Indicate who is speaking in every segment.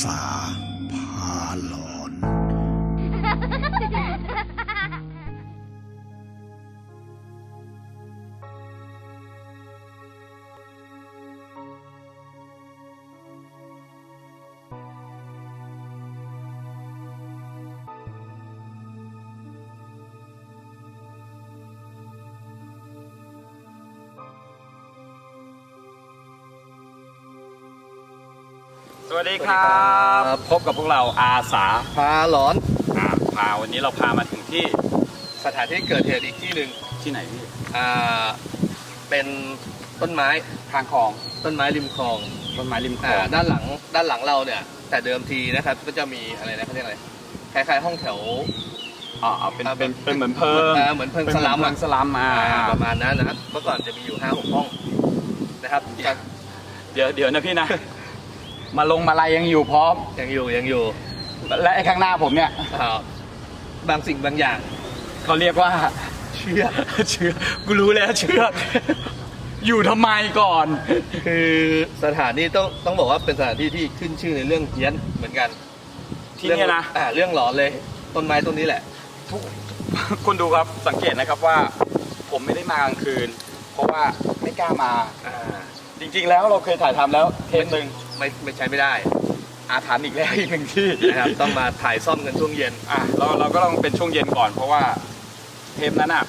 Speaker 1: สาพ
Speaker 2: สวัสดีครับ พบกับพวกเราอาสา
Speaker 3: พาหลอน
Speaker 2: อ่าพาวันนี้เราพามาถึงที่
Speaker 3: สถานที่เกิดเหตุอีกที่หนึ่ง
Speaker 2: ที่ไหนพี่
Speaker 3: อ่าเป็นต้นไม้
Speaker 2: ทางคลอง
Speaker 3: ต้นไม้ริมคลอง
Speaker 2: ต้นไม้ริมคล
Speaker 3: อ่า
Speaker 2: อง
Speaker 3: ด้านหลังด้านหลังเราเนี่ย แต่เดิมทีนะครับก็จะมีอะไรนะเขาเรียกอะไรคล้ายๆห้องแถว
Speaker 2: อ่าเป็น
Speaker 3: อ่า
Speaker 2: เป็นเป็นเหมือนเพิ่ม
Speaker 3: อ่าเหมือนเพิงสลัม
Speaker 2: เป็
Speaker 3: อะ
Speaker 2: นสลัมอ่า
Speaker 3: อ่าประมาณนั้นนะครับ เมื่อก่อนจะมีอยู่ห้าหกห้องนะครับ
Speaker 2: เดี๋ยวเดี๋ยวนะพี่นะ มาลงมาลายยังอยู่พร้อม
Speaker 3: ยังอยู่ยังอยู่
Speaker 2: และไอ้ข้างหน้าผมเนี่ย
Speaker 3: อ่าบางสิ่งบางอย่าง
Speaker 2: เขาเรียกว่า
Speaker 3: เชื่อ
Speaker 2: เชือกกูรู้แล้วเชือก อยู่ทำไมก่อน
Speaker 3: คือสถานที่ต้องต้องบอกว่าเป็นสถานที่ที่ขึ้นชื่อในเรื่องเฮี้ยนเหมือนกัน
Speaker 2: ที่เนี่ยนะ
Speaker 3: อ่าเรื่องหลอนเลย ต้นไม้ต้นนี้แหละ
Speaker 2: ทุกคุณดูครับสังเกตนะครับว่า ผมไม่ได้มากลางคืน เพราะว่าไม่กล้ามา
Speaker 3: อ่า
Speaker 2: จริงๆแล้วเราเคยถ่ายทำแล้วเทปหนึ่ง
Speaker 3: ไม่ไม่ใช้ไม่ได้
Speaker 2: อาถรรพ์อีกแล้วอีกหนึ่งที่
Speaker 3: นะครับ ต้องมาถ่ายซ่อมกันช่วงเย็น
Speaker 2: อะเราเราก็ต้องเป็นช่วงเย็นก่อน เพราะว่าเทปนั้นอะ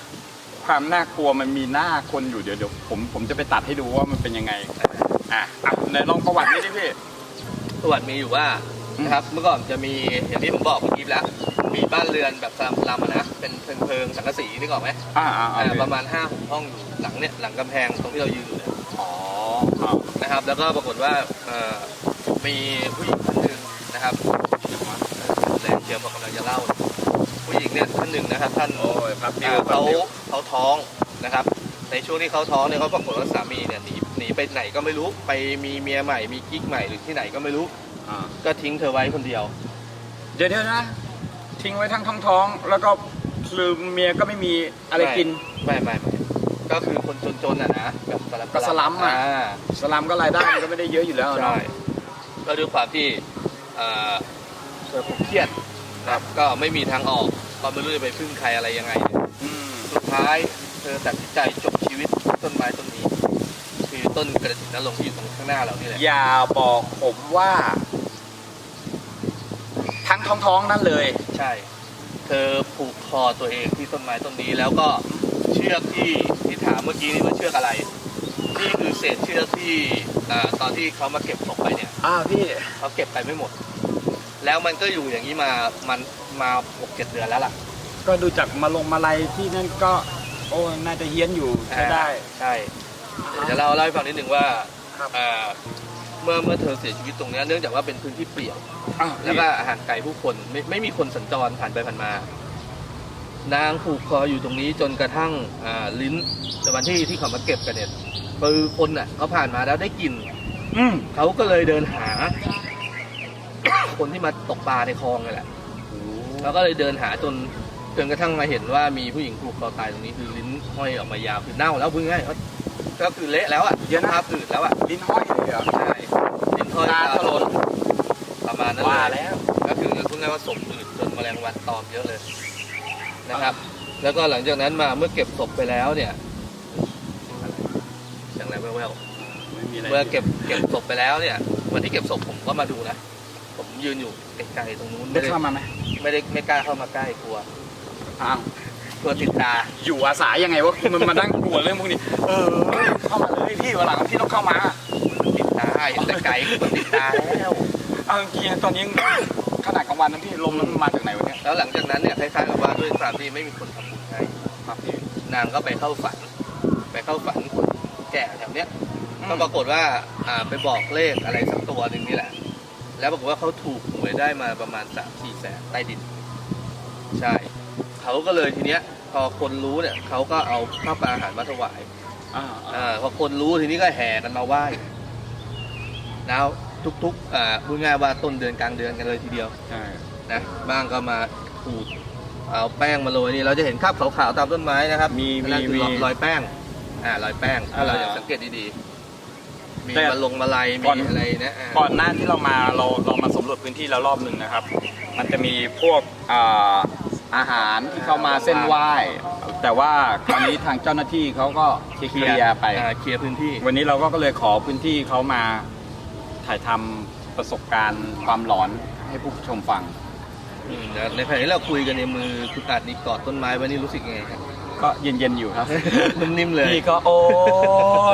Speaker 2: ความน่ากลัวมันมีหน้าคนอยู่เดี๋ยวเดี๋ยวผมผมจะไปตัดให้ดูว่ามันเป็นยังไงอะอะไหนลองประวัตินิดดิพี่
Speaker 3: ประวัติมีอยู่ว่า
Speaker 2: อืม
Speaker 3: นะครับเมื่อก่อนจะมีอย่างที่ผมบอกเมื่อกี้แล้วมีบ้านเรือนแบบสลัมสลัมอะนะเป็นเพิงเพิงสังกะสีนึกออกไหม
Speaker 2: อ่าอ่าอ่า
Speaker 3: อ่าประมาณ5้าหกห้องอยู่หลังเนี่ยหลังกำแพงตรงที่เรายืนอยู่เนี่ย
Speaker 2: อ๋ออ่า
Speaker 3: นะครับ แล้วก็ปรากฏว่าเอ่อมีผู้หญิงท่านหนึ่งนะครับแรงเชียวพอกำลังจะเล่า ผู้หญิงเนี่ยท่านหนึ่งนะครับ ท่าน
Speaker 2: โอ้ยครับ
Speaker 3: อ่าเขาเขาท้องนะครับ ในช่วงที่เขาท้องเนี่ยเขาปรากฏว่าสามีเนี่ยหนีหนีไปไหนก็ไม่รู้ไปมีเมียใหม่มีกิ๊กใหม่หรือที่ไหนก็ไม่รู้
Speaker 2: อ่า
Speaker 3: ก็ทิ้งเธอไว้คนเดียว
Speaker 2: เดี๋ยวเดี๋ยวนะ ทิ้งไว้ทั้งท้องท้องๆแล้วก็คือเมียก็ไม่มีอะไรกิน
Speaker 3: ไม่ไม่ไม่ ก็คือคนจนๆอะนะแบบสลัม
Speaker 2: ก็สลัมอะสลัมก็รายได้มันก็ไม่ได้เยอะอยู่แล้วเนาะ
Speaker 3: ใช่ก็ด้วยความที่เอ่อเธอผูกเครียดนะครับก็ไม่มีทางออกก็ไม่รู้จะไปพึ่งใครอะไรยังไงเนี่ย
Speaker 2: อืม
Speaker 3: สุดท้ายเธอตัดสินใจจบชีวิตต้นไม้ต้นนี้ คือต้นกระถิ่นนรงค์ที่อยู่ตรงข้างหน้าเรานี่แหละ
Speaker 2: อย่าบอกผมว่า ทั้งท้องท้องๆนั่นเลย
Speaker 3: ใช่ เธอผูกคอตัวเองที่ต้นไม้ต้นนี้แล้วก็ เชือกที่ที่ถามเมื่อกี้นี่ว่าเชือกอะไรนี่คือเศษเชือกที่อ่าตอนที่เขามาเก็บศพไปเนี่ย
Speaker 2: อ้าวพี่
Speaker 3: เขาเก็บไปไม่หมด แล้วมันก็อยู่อย่างนี้มามันมาหกเจ็ดเดือนแล้วล่ะ
Speaker 2: ก็ดูจากมาลงมาลัยที่นั่นก็ โอ้น่าจะเฮี้ยนอยู่ใช้ได้
Speaker 3: ใช่ เดี๋ยวเราเล่าให้ฟังนิดหนึ่งว่า
Speaker 2: ครับ
Speaker 3: อ่าเมื่อเมื่อเธอเสียชีวิตตรงเนี้ยเนื่องจากว่าเป็นพื้นที่เปลี่ยว
Speaker 2: อ้าว
Speaker 3: แล้วก็อาหารไก่ผู้คนไม่ไม่มีคนสัญจรผ่านไปผ่านมา นางผูกคออยู่ตรงนี้จนกระทั่งอ่าลิ้นในวันที่ที่เขามาเก็บกันเนี่ยคือคนน่ะเขาผ่านมาแล้วได้กลิ่น
Speaker 2: อืม
Speaker 3: เขาก็เลยเดินหา คนที่มาตกปลาในคลองนี่แหละแล้วก็เลยเดินหาจนจนกระทั่งมาเห็นว่ามีผู้หญิงผูกคอตายตรงนี้คือลิ้นห้อยออกมายาวคือเน่าแล้วพูดง่ายๆก็ก็คือเละแล้วอะ
Speaker 2: เดี๋ยวนะ
Speaker 3: ภาพอืดแล้วอะ
Speaker 2: ลิ้นห้อยเลยเหรอ
Speaker 3: ใช่ลิ้นห้อย
Speaker 2: ตาถลน
Speaker 3: ประมาณนั้น
Speaker 2: ว่า
Speaker 3: เลย
Speaker 2: แล้ว
Speaker 3: ก็คือพูดง่ายๆว่าศพอืดจนแมลงวันตอมเยอะเลย นะครับ แล้วก็หลังจากนั้นมาเมื่อเก็บศพไปแล้วเนี่ยเสียงอะไรแว่ว
Speaker 2: ไม่มีอะไร
Speaker 3: ๆเมื่อเก็บเก็บศพไปแล้วเนี่ย วันที่เก็บศพผมก็มาดูนะ ผมยืนอยู่ไกลๆตรงนู้น
Speaker 2: ได้
Speaker 3: ไม่ได้
Speaker 2: เข้ามาไหม
Speaker 3: ไม่ได้ไม่กล้าเข้ามาใกล้กลัว
Speaker 2: อ้าว
Speaker 3: กลัวติดตา
Speaker 2: อยู่อาสายังไงวะมันมานั่งกลัวเรื่องพวกนี้ เออ เข้ามาเลยพี่วันหลังพี่ต้องเข้ามา
Speaker 3: ติดตาเห็นแต่ไกลกลัวติดตาแล้ว
Speaker 2: เอาจริงๆตอนนี้ ขนาดกลางวันนะพี่ลมมันมาจากไหนวะเนี่ย
Speaker 3: แล้วหลังจากนั้นเนี่ยคล้ายๆกับว่าด้วยความที่ไม่มีคนทำบุญให้
Speaker 2: ครับพี่
Speaker 3: นางก็ไปเข้าฝัน ไปเข้าฝันคนแก่แถวเนี้ยก็ปรากฏว่าอ่าไปบอกเลขอะไรสักตัวหนึ่งนี่แหละ แล้วปรากฏว่าเขาถูกหวยได้มาประมาณสามสี่แสนใต้ดิน ใช่เขาก็เลยทีเนี้ย พอคนรู้เนี่ยเขาก็เอาข้าวปลาอาหารมาถวาย
Speaker 2: อ่า
Speaker 3: อ่าพอคนรู้ทีนี้ก็แห่กันมาไหว้แล้ว ทุกๆอ่าพูดง่ายว่าต้นเดือนกลางเดือนกันเลยทีเดียว
Speaker 2: ใช่
Speaker 3: นะบ้างก็มาขูดเอาแป้งมาโรยนี่เราจะเห็นคราบขาวๆตามต้นไม้นะครับ
Speaker 2: มีมี
Speaker 3: นั่นคือ
Speaker 2: มี
Speaker 3: รอยแป้งอ่ารอยแป้งถ้าเรา
Speaker 2: อ่า
Speaker 3: อยากสังเกตดีมี
Speaker 2: แต่
Speaker 3: มาลงมาลาย
Speaker 2: ก่อน
Speaker 3: มีอะไรนะอ่า
Speaker 2: ก่อนหน้าที่เรามาเราเรามาสำรวจพื้นที่แล้วรอบหนึ่งนะครับ มันจะมีพวกอ่าอาหารที่เข้ามาเส้นไหว้ แต่ว่าคราวนี้ทางเจ้าหน้าที่เขาก็เคลียร์ไป
Speaker 3: อ่าเคลียร์พื้นที่
Speaker 2: วันนี้เราก็เลยขอพื้นที่เขามา ถ่ายทำประสบการณ์ความหลอนให้ผู้ชมฟัง
Speaker 3: อืมแล้วในขณะที่เราคุยกันในมือคุณอาจนี่กอดต้นไม้ไว้นี่รู้สึกยังไงครับ
Speaker 2: ก็เย็นๆอยู่ครับ
Speaker 3: นิ่มๆเลย
Speaker 2: พี่ก็โอ้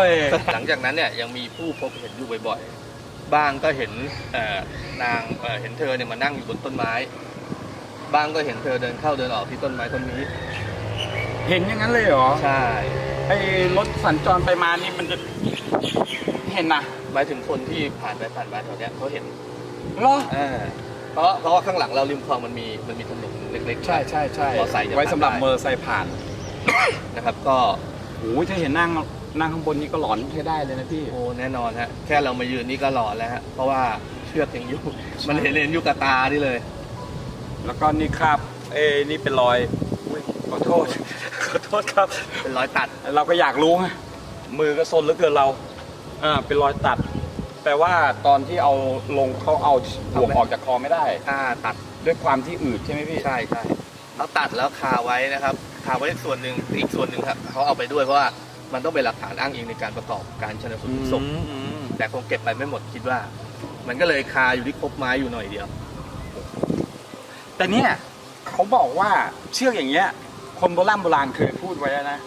Speaker 2: ย
Speaker 3: หลังจากนั้นเนี่ยยังมีผู้พบเห็นอยู่บ่อยๆ บ้างก็เห็นเอ่อนางเอ่อเห็นเธอเนี่ยมานั่งอยู่บนต้นไม้ บ้างก็เห็นเธอเดินเข้าเดินออกที่ต้นไม้ต้นนี้
Speaker 2: เห็นอย่างนั้นเลยเหรอ
Speaker 3: ใช่
Speaker 2: ไอ้รถสัญจรไปมานี่มันจะ เห็นนะ
Speaker 3: หมายถึงคนที่ผ่านไปผ่านมาแถวเนี้ยเขาเห็น
Speaker 2: เหรอ
Speaker 3: อ่าเพราะเพราะว่าข้างหลังเราริมคลองมันมีมันมีถนนเล็กๆ
Speaker 2: ใช่ใช่ใช่
Speaker 3: มอไซค์จะ
Speaker 2: ไว้สำหรับ
Speaker 3: ผ่านได้
Speaker 2: เมอร์ไซค์ผ่าน
Speaker 3: นะครับ ก็
Speaker 2: โอ้ยถ้าเห็นนั่งนั่งข้างบนนี่ก็หลอนใช้ได้เลยนะพี่
Speaker 3: โอ้แน่นอนฮะแค่เรามายืนนี่ก็หลอนแล้วฮะเพราะว่าเชือกยังอยู่มันเห็นเห็นอยู่กับตานี่เลย
Speaker 2: แล้วก็นี่ครับ เอ้นี่เป็นรอยอุ๊ยขอโทษ ขอโทษครับ
Speaker 3: เป็นรอยตัด
Speaker 2: เราก็อยากรู้ไงมือก็ซนเหลือเกินเรา อ่าเป็นรอยตัด แต่ว่าตอนที่เอาลงเขาเอาห่วงออกจากคอไม่ได้
Speaker 3: อ่าตัด
Speaker 2: ด้วยความที่อืดใช่ไหมพี่
Speaker 3: ใช่ใช่เขาตัดแล้วคาไว้นะครับ คาไว้ส่วนหนึ่งอีกส่วนหนึ่งครับเขาเอาไปด้วยเพราะว่ามันต้องเป็นหลักฐานอ้างอิงในการประกอบการชนสูตรพลิกศพ
Speaker 2: อืม
Speaker 3: แต่คงเก็บไปไม่หมดคิดว่า มันก็เลยคาอยู่ที่คบไม้อยู่หน่อยเดียว
Speaker 2: แต่เนี่ยเขาบอกว่าเชือกอย่างเงี้ยคนโบราณโบราณเคยพูดไว้นะ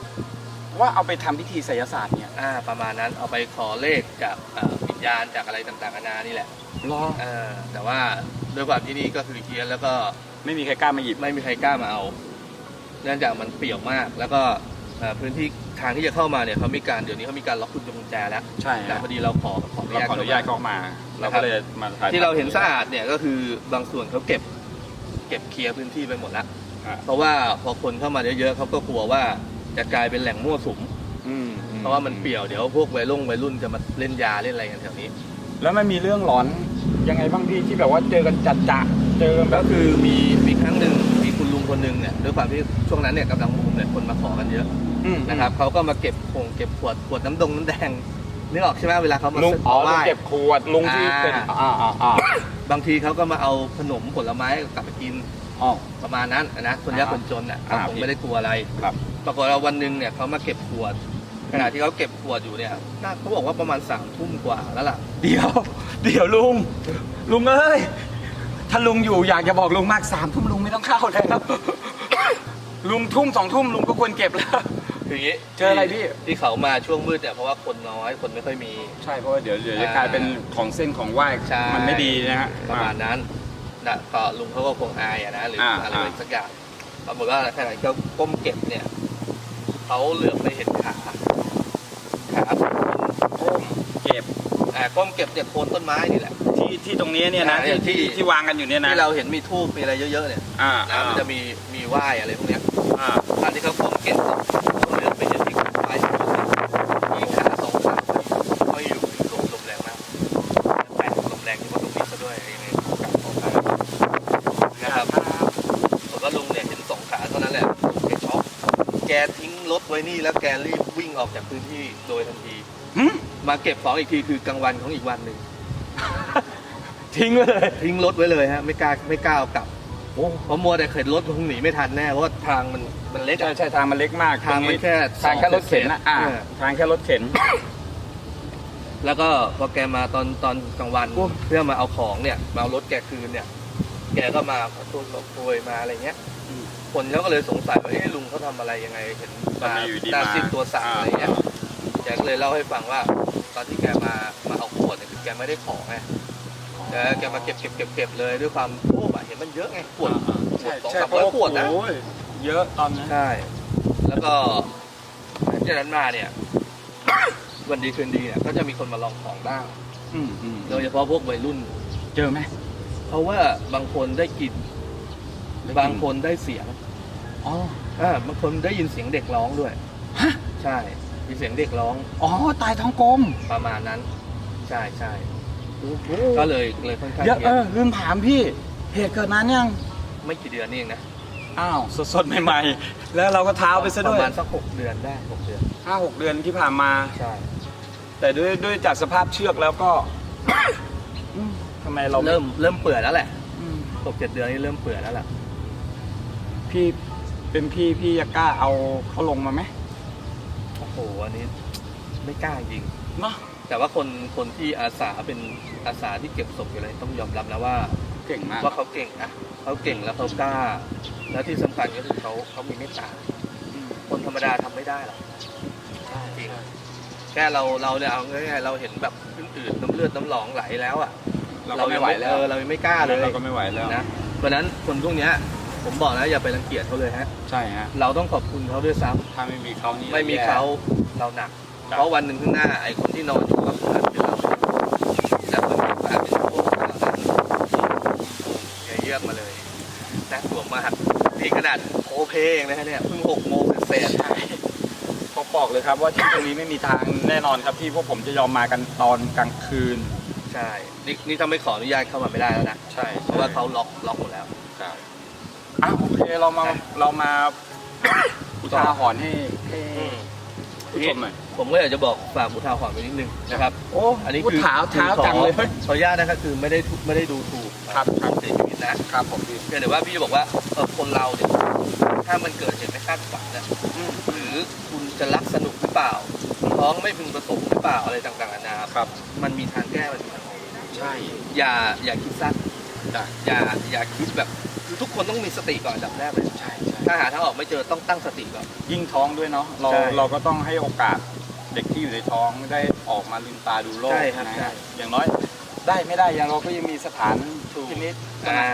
Speaker 2: ว่าเอาไปทำพิธีไสยศาสตร์เนี่ย
Speaker 3: อ่าประมาณนั้นเอาไปขอเลขจากเอ่อวิญญาณจากอะไรต่างๆนานานี่แหละ
Speaker 2: รอ
Speaker 3: เออแต่ว่าด้วยความที่นี่ก็คือเฮียนแล้วก็
Speaker 2: ไม่มีใครกล้ามาหยิบ
Speaker 3: ไม่มีใครกล้ามาเอาเนื่องจากมันเปี่ยวมาก แล้วก็เอ่อพื้นที่ทางที่จะเข้ามาเนี่ยเขามีการเดี๋ยวนี้เขามีการล็อกกุญแจแล้ว
Speaker 2: ใช่
Speaker 3: แต่
Speaker 2: ฮะ
Speaker 3: พอดีเราขอขออนุ
Speaker 2: เรา
Speaker 3: ญาต
Speaker 2: ขออนุญาต
Speaker 3: เข้า
Speaker 2: เข้า
Speaker 3: มา
Speaker 2: มาเราก็เลยมาถ่าย
Speaker 3: ที่เราเห็นสะอาดเนี่ยก็คือบางส่วนเขาเก็บ เก็บเคลียร์พื้นที่ไปหมดแล้ว
Speaker 2: อะ
Speaker 3: เพราะว่าพอคนเข้ามาเยอะๆเขาก็กลัวว่า จะกลายเป็นแหล่งมั่วสุม
Speaker 2: อืม
Speaker 3: เพราะว่ามันเปี่ยวเดี๋ยวพวกวัยรุ่นวัยรุ่นจะมาเล่นยาเล่นอะไรกันแถวนี้
Speaker 2: แล้วมันมีเรื่องหลอนยังไงบ้างพี่ที่แบบว่าเจอกันจัดจะเจอกันแบ
Speaker 3: ก็
Speaker 2: บ
Speaker 3: คือมีมีครั้งหนึ่งมีคุณลุงคนหนึ่งเนี่ยด้วยความที่ช่วงนั้นเนี่ยกำลังบูมเนี่ยคนมาขอกันเยอะ
Speaker 2: อืม
Speaker 3: นะครับเขาก็มาเก็บคงเก็บขวดขวดน้ำดงน้ำแดงนึกออกใช่ไหมเวลาเขามา
Speaker 2: ลุงอ๋อ
Speaker 3: ไห
Speaker 2: ลุง
Speaker 3: ว้
Speaker 2: เก็บขวดลุงที่
Speaker 3: อ่า
Speaker 2: เป็นอ่าอ่าอ่า
Speaker 3: บางทีเขาก็มาเอาขนมผลไม้กลับไปกิน
Speaker 2: อ๋อ
Speaker 3: ประมาณนั้นนะคนยาก
Speaker 2: อ่า
Speaker 3: คนจนอะ
Speaker 2: อ่า
Speaker 3: เขาคงไม่ได้กลัวอะไร
Speaker 2: ครับ
Speaker 3: ปรากฏว่าวันหนึ่งเนี่ยเขามาเก็บขวดขณะที่เขาเก็บขวดอยู่เนี่ยน่าเขาบอกว่าประมาณสามทุ่มกว่าแล้วล่ะ
Speaker 2: เดี๋ยว เดี๋ยวลุง ลุงเอ้ย ถ้าลุงอยู่อยากจะบอกลุงมากสามทุ่มลุงไม่ต้องเข้าแล้ว ลุงทุ่มสองทุ่มลุงก็ควรเก็บแล้ว
Speaker 3: คืออย่างนี้
Speaker 2: เจออะไรพี่
Speaker 3: ที่เขามาช่วงมืดเนี่ยเพราะว่าคนน้อยคนไม่ค่อยมี
Speaker 2: ใช่เพราะว่าเดี๋ยวเดี๋ยวจะ
Speaker 3: อ่าก
Speaker 2: ลายเป็นของเส้นของไหว้
Speaker 3: ใช่
Speaker 2: มันไม่ดีนะฮะ
Speaker 3: ประมาณนั้นนะก็ลุงเขาก็คงอายอะนะหรือ
Speaker 2: อ่า
Speaker 3: อะไร
Speaker 2: อ่า
Speaker 3: สักอย่างปรากฏว่าขณะที่เขาก้มเก็บเนี่ย เขาเหลือบไปเห็นขาขาของคน
Speaker 2: ก้มเก็บ
Speaker 3: อ่าก้มเก็บเนี่ยโคนต้นไม้นี่แหละ
Speaker 2: ที่ที่ตรงนี้เนี่ยนะ
Speaker 3: อ่า
Speaker 2: ที่
Speaker 3: ที่
Speaker 2: ที่ที่วางกันอยู่เนี่ยนะ
Speaker 3: ที่เราเห็นมีทูบมีอะไรเยอะๆเนี่ย
Speaker 2: อ่า
Speaker 3: นะมันจะมีมีไหว้อะไรพวกเนี้ย
Speaker 2: อ่า
Speaker 3: ตอนที่เขาก้มเก็บเขาเหลือบไปเห็นที่ไหว้มีขาสองขาไม่อยู่ลมลมแรงมากแปลกลมแรงที่ว่าตรงนี้ซะด้วยยังไงกลับออกไปนะครับ ผมว่าลุงเนี่ยเห็นสองขาเท่านั้นแหละแกช็อกแกทิ้งรถ ไว้นี่แล้วแกรีบวิ่งออกจากพื้นที่โดยทันที
Speaker 2: หึ
Speaker 3: มาเก็บของอีกทีคือกลางวันของอีกวันหนึ่ง
Speaker 2: ทิ้งไว้เลย
Speaker 3: ทิ้งรถไว้เลยฮะไม่กล้าไม่กล้าเอากลับเพราะมัวแต่เข็นรถคงหนีไม่ทันแน่เพราะว่าทางมันมันเล็ก
Speaker 2: ใช่
Speaker 3: อะ
Speaker 2: ใช่ทางมันเล็กมาก
Speaker 3: ทางมันแค่
Speaker 2: ทางแค่รถเข็นนะอ่า
Speaker 3: เออ
Speaker 2: ทางแค่รถเข็น
Speaker 3: แล้วก็พอแกมาตอนตอนกลางวัน
Speaker 2: โอ้
Speaker 3: เพื่อมาเอาของเนี่ยมาเอารถแกคืนเนี่ย แกก็มาขอโทษขอโพยมาอะไรเงี้ย คนเขาก็เลยสงสัยว่าเอ๊ะลุงเขาทำอะไรยังไงเห็น
Speaker 2: ทำ
Speaker 3: มา
Speaker 2: ไมอยู่ดี
Speaker 3: หน้า
Speaker 2: มา
Speaker 3: ซีดตัวสั่นอะไรเงี้ยแกก็เลยเล่าให้ฟังว่า ตอนที่แกมามาเอาขวดเนี่ยคือแกไม่ได้ของไงแกแกมาเก็บเก็บเก็บเก็บเลยด้วยความโอ้อะเห็นมันเยอะไงขวดขว
Speaker 2: ใช่
Speaker 3: ดสอง
Speaker 2: ใช่
Speaker 3: สามร้อยขวดนะ
Speaker 2: โอ้ยเยอะตอนนั้น
Speaker 3: ใช่ แล้วก็หลังจากนั้นมาเนี่ย วันดีคืนดีเนี่ยก็จะมีคนมาลองของบ้าง
Speaker 2: อืมอืม
Speaker 3: โดยเฉพาะพวกวัยรุ่น
Speaker 2: เจอไหม
Speaker 3: เพราะว่าบางคนได้กลิ่นบางคนได้เสียง
Speaker 2: อ๋อ
Speaker 3: อ่าบางคนได้ยินเสียงเด็กร้องด้วย
Speaker 2: ฮะ
Speaker 3: ใช่ มีเสียงเด็กร้อง
Speaker 2: อ๋อ ตายท้องกลม
Speaker 3: ประมาณนั้น ใช่ใช่ก็เลยเลยค่อนข้าง
Speaker 2: เยอะ
Speaker 3: เย
Speaker 2: เอ
Speaker 3: อะ
Speaker 2: อลืมถามพี่ เหตุเกิดนานยัง
Speaker 3: ไม่กี่เดือนนี่เองนะ
Speaker 2: อ้าว สดสดๆใหม่ๆ แล้วเราก็เท้าไปซะ
Speaker 3: ป
Speaker 2: ด้วย
Speaker 3: ระมาณสักหกเดือนได้หกเดือน
Speaker 2: ห้าหกเดือนที่ผ่านมา
Speaker 3: ใช่
Speaker 2: แต่ด้วยด้วยจากสภาพเชือกแล้วก็ อืมทำไมเรา
Speaker 3: เริ่มเริ่มเปื่อยแล้วแหละ
Speaker 2: อืม
Speaker 3: ตกเจ็ดเดือนนี่เริ่มเปื่อยแล้วแหละ
Speaker 2: พี่ เป็นพี่พี่จะกล้าเอาเขาลงมาไหม
Speaker 3: โอ้โหอันนี้ไม่กล้าจริง
Speaker 2: เนาะ
Speaker 3: แต่ว่าคนคนที่อาสาเป็นอาสาที่เก็บศพอะไรต้องยอมรับนะว่า
Speaker 2: เก่งมาก
Speaker 3: ว่าเขาเก่งนะเขาเก่งแล้วเขากล้า แล้วที่สำคัญก็คือเขาเขามีเมตตา
Speaker 2: อืม
Speaker 3: คนธรรมดาทำไม่ได้หรอกจริงแค่เราเราเนี่ยเอาง่ายๆเราเห็นแบบอื่นๆน้ำเลือดน้ำหนองไหลแล้วอะ
Speaker 2: เราก็ไม่ไหวแล้ว
Speaker 3: เออเรายังไม่กล้าเลย
Speaker 2: เราก็ไม่ไหวแล้ว
Speaker 3: นะเพราะฉะนั้นคนพวกเนี้ย ผมบอกนะอย่าไปรังเกียจเขาเลยฮะ
Speaker 2: ใช่ฮะ
Speaker 3: เราต้องขอบคุณเขาด้วยซ้ำ
Speaker 2: ถ้าไม่มีเขานี่
Speaker 3: ไม่มีเขาเราหนัก เพราะวันหนึ่งข้างหน้าไอ้คนที่นอนอยู่ก็อาจจะเป็นเราแล้วคนที่อาจจะเป็นพวกเรานั้นอย่าเยือกมาเลยน่ากลัวมากนี่ขนาดโอเพเองนะฮะเนี่ยเพิ่งหกโมงเศษ
Speaker 2: ใช่ผมบอกเลยครับว่าที่ตรงนี้ไม่มีทางแน่นอนครับที่พวกผมจะยอมมากันตอนกลางคืน
Speaker 3: ใช่ นี่นี่ถ้าไม่ขออนุญาตเข้ามาไม่ได้แล้วนะ
Speaker 2: ใช่
Speaker 3: เพราะว่าเขาล็อกล็อกหมดแล้ว
Speaker 2: ครับ อ้าวโอเคเรามาเรามาอุทาหรณ์ให้ให้ผู้ชมหน่อย
Speaker 3: ผมก็อยากจะบอกฝากอุทาหรณ์ไว้นิดนึงนะครับ
Speaker 2: โอ้
Speaker 3: อันนี้
Speaker 2: พูด
Speaker 3: คือ
Speaker 2: เท้าเท้า
Speaker 3: ขอ
Speaker 2: จังเลย
Speaker 3: ขออนุญาตนะครับคือไม่ได้ทุไม่ได้ดูถูก
Speaker 2: ครับครับ
Speaker 3: เสียชีวิตนะ
Speaker 2: ครับผมพี่
Speaker 3: เพียงแต่ว่าพี่จะบอกว่าเออคนเราเนี่ยถ้ามันเกิดเหตุไม่คาดฝันเนี่ยหรือคุณจะรักสนุกหรือเปล่าท้องไม่พึงประสงค์หรือเปล่าอะไรต่างๆนานา
Speaker 2: ครับ
Speaker 3: มันมีทางแก้มันมีทางออก
Speaker 2: ใช่
Speaker 3: อย่าอย่าคิดสั้น
Speaker 2: จ้ะ
Speaker 3: อย่าอย่าคิดแบบคือทุกคนต้องมีสติก่อนอันดับแรกเลย
Speaker 2: ใช่ใช่
Speaker 3: ถ้าหาทางออกไม่เจอต้องตั้งสติก่อน
Speaker 2: ยิ่งท้องด้วยเนาะเรา
Speaker 3: ใช่
Speaker 2: เราก็ต้องให้โอกาสเด็กที่อยู่ในท้องได้ออกมาลืมตาดูโลก
Speaker 3: ใช่ครับ
Speaker 2: นะ
Speaker 3: ใช่
Speaker 2: อย่างน้อยได้ไม่ได้อย่างเราก็ยังมีสถาน
Speaker 3: ถูก
Speaker 2: พินิษ
Speaker 3: อ่า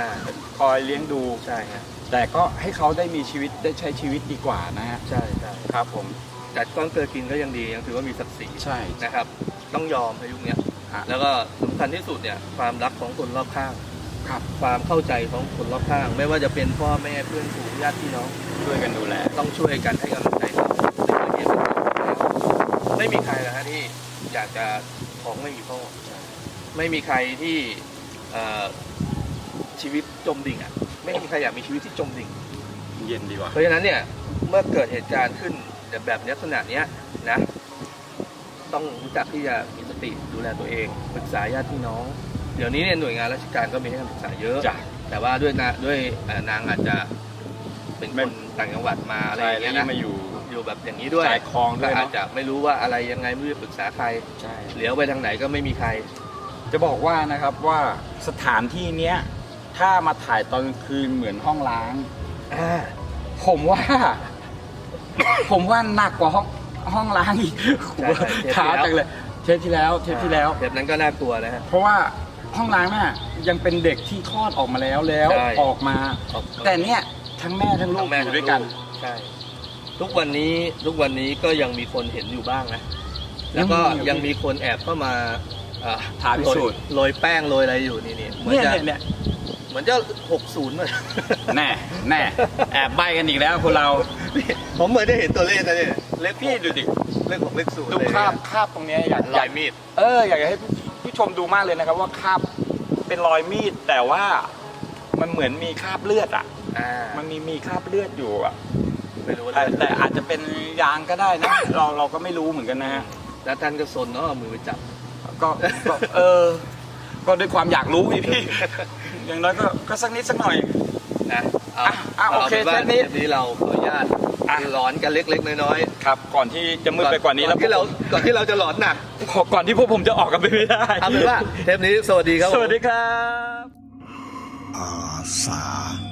Speaker 2: คอยเลี้ยงดู
Speaker 3: ใช่ฮะ
Speaker 2: แต่ก็ให้เขาได้มีชีวิตได้ใช้ชีวิตดีกว่านะฮะ
Speaker 3: ใช่ใช่
Speaker 2: ครับผม
Speaker 3: จัดก้อนเกลือกินก็ยังดียังถือว่ามีศักดิ์ศรี
Speaker 2: ใช่
Speaker 3: นะครับต้องยอมในยุคเนี้ย
Speaker 2: ฮะ
Speaker 3: แล้วก็สำคัญที่สุดเนี่ยความรักของคนรอบข้าง
Speaker 2: ครับ
Speaker 3: ความเข้าใจของคนรอบข้าง ไม่ว่าจะเป็นพ่อแม่เพื่อนฝูงญาติพี่น้อง
Speaker 2: ช่วยกันดูแล
Speaker 3: ต้องช่วยกันให้กำลังใจเขาในเรื่องที่มันไม่มีใครนะฮะที่อยากจะท้องไม่มีพ่อไม่มีใครที่เอ่อชีวิตจมดิ่งอะไม่มีใครอยากมีชีวิตที่จมดิ่ง
Speaker 2: เย็นดีกว่า
Speaker 3: เพราะฉะนั้นเนี่ยเมื่อเกิดเหตุการณ์ขึ้นแบบแบบลักษณะเนี้ยนะ ต้องรู้จักที่จะมีสติดูแลตัวเองปรึกษาญาติพี่น้อง เดี๋ยวนี้เนี่ยหน่วยงานราชการก็มีให้คำปรึกษาเยอะ
Speaker 2: จ้ะ
Speaker 3: แต่ว่าด้วยนะด้วยเอ่อนางอาจจะเป็น
Speaker 2: ไม่
Speaker 3: คนต่างจังหวัดมาอะไร
Speaker 2: ใช่
Speaker 3: อย่าง
Speaker 2: แล้
Speaker 3: เงี้
Speaker 2: วยยิ่
Speaker 3: นะ
Speaker 2: งมาอยู่
Speaker 3: อยู่แบบอย่างนี้ด้วย
Speaker 2: ชายคลองด้
Speaker 3: ก็
Speaker 2: วย
Speaker 3: อา
Speaker 2: เนาะ
Speaker 3: จจะไม่รู้ว่าอะไรยังไงไม่รู้จะปรึกษาใคร
Speaker 2: ใช่
Speaker 3: เหลียวไปทางไหนก็ไม่มีใคร
Speaker 2: จะบอกว่านะครับว่าสถานที่เนี้ยถ้ามาถ่ายตอนกลางคืนเหมือนห้องล้าง
Speaker 3: อ่า
Speaker 2: ผมว่า ผมว่าหนักกว่าห้องห้องล้างอีก
Speaker 3: ใช่ใช่เทปที่
Speaker 2: ท้า
Speaker 3: แล้ว
Speaker 2: จังเลย เทปที่แล้วเทปที่แล้ว
Speaker 3: เทปนั้นก็น่ากลัวนะฮะ
Speaker 2: เพราะว่า ห้องล้างน่ะยังเป็นเด็กที่คลอดออกมาแล้วแล้ว
Speaker 3: ใช่
Speaker 2: ออกมา แต่เนี้ยทั้งแม่ทั้งลู
Speaker 3: ทั้
Speaker 2: ก
Speaker 3: งแม่
Speaker 2: อยู่
Speaker 3: ทั้ง
Speaker 2: ด้วยกัน
Speaker 3: ลูใช่ทุกวันนี้ทุกวันนี้ก็ยังมีคนเห็นอยู่บ้างนะ แล้วก็
Speaker 2: ยังมีอยู่
Speaker 3: ยังมีคนแอบเข้ามาอ่า
Speaker 2: ท้าพิสูจน์
Speaker 3: โรยโรยแป้งโรยอะไรอยู่นี่นี่เหมือน
Speaker 2: เนี่ย
Speaker 3: จะ
Speaker 2: เนี่ยเนี่ย
Speaker 3: เหมือนจะหกศูนย์มา
Speaker 2: แน่แน่แอบใบกันอีกแล้วพวกเรา
Speaker 3: ผมเหมือนได้เห็นตัวเลขนะเนี่ยเลข
Speaker 2: พี่ดูดิ
Speaker 3: เลขหกเลขศูนย์
Speaker 2: ดู
Speaker 3: เลย
Speaker 2: คราบคราบตรงเนี้ยอยาก
Speaker 3: รอยมีด
Speaker 2: เอออยากจะให้ ผู้ผู้ชมดูมากเลยนะครับว่าคราบเป็นรอยมีดแต่ว่ามันเหมือนมีคราบเลือดอะ
Speaker 3: อ่า
Speaker 2: มันมีมีคราบเลือดอยู่อะ
Speaker 3: ไม่รู้
Speaker 2: แต่
Speaker 3: เลย
Speaker 2: แต่อาจจะเป็นยางก็ได้นะ เราเราก็ไม่รู้เหมือนกันนะฮะ
Speaker 3: แล้วท่านก็สนเนาะเอามือไปจับ
Speaker 2: ก็ก็เออ ก็ด้วยความอยากรู้พี่พี่ อย่างน้อยก็ก็สักนิดสักหน่อย
Speaker 3: นะเอา
Speaker 2: อะอะโอเคา
Speaker 3: ป็นว่า
Speaker 2: เทปนี้
Speaker 3: เทปนี้เราขออนุญาต
Speaker 2: อะ
Speaker 3: หลอนกันเล็ก ๆ น้อย
Speaker 2: ครับ ก่อนที่จะ
Speaker 3: ๆ
Speaker 2: มืดไปกว่านี้แล้ว
Speaker 3: ก่อนที่เราก่อนที่เราจะหลอนหนัก
Speaker 2: ก่อนที่พวกผมจะออกกันไปไม่ได้
Speaker 3: เอาเป็นว่าเทปนี้สวัสดีครับผม
Speaker 2: สวัสดีครับ
Speaker 1: อาสาพาหล